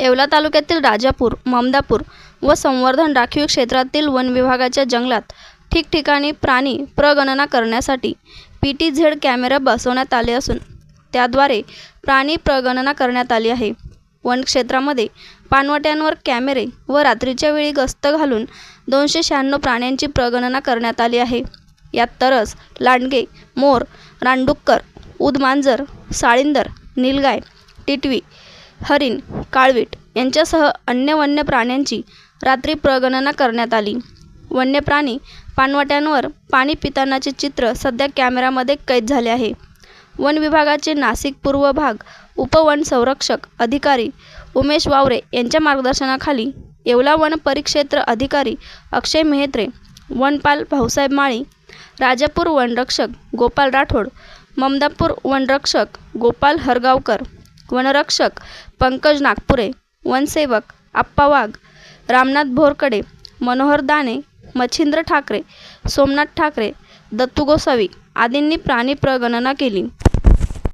येवला तालुक्यातील राजापूर ममदापूर व संवर्धन राखीव क्षेत्रातील वन विभागाच्या जंगलात ठिकठिकाणी प्राणी प्रगणना करण्यासाठी पी टी झेड कॅमेरा बसवण्यात आले असून त्याद्वारे प्राणी प्रगणना करण्यात आली आहे. वन क्षेत्रामध्ये पानवट्यांवर कॅमेरे व रात्रीच्या वेळी गस्त घालून दोनशे शहाण्णव प्राण्यांची प्रगणना करण्यात आली आहे. यात तरस लांडगे मोर रानडुक्कर उदमांजर साळिंदर नीलगाय टिटवी हरिण काळवीट यांच्यासह अन्य वन्य प्राण्यांची रात्री प्रगणना करण्यात आली. वन्य प्राणी पाणवट्यांवर पाणी पितानाचे चित्र सध्या कॅमेऱ्यामध्ये कैद झाले आहे. वन विभागाचे नाशिक पूर्व भाग उपवन संरक्षक अधिकारी उमेश वावरे यांच्या मार्गदर्शनाखाली येवला वन परिक्षेत्र अधिकारी अक्षय मेहत्रे वनपाल भाऊसाहेब माळी राजापूर वनरक्षक गोपाल राठोड ममदापूर वनरक्षक गोपाल हरगावकर वनरक्षक पंकज नागपुरे वनसेवक आप्पा वाघ रामनाथ भोरकडे मनोहर दाने मच्छिंद्र ठाकरे सोमनाथ ठाकरे दत्तू गोसावी आदींनी प्राणी प्रगणना केली.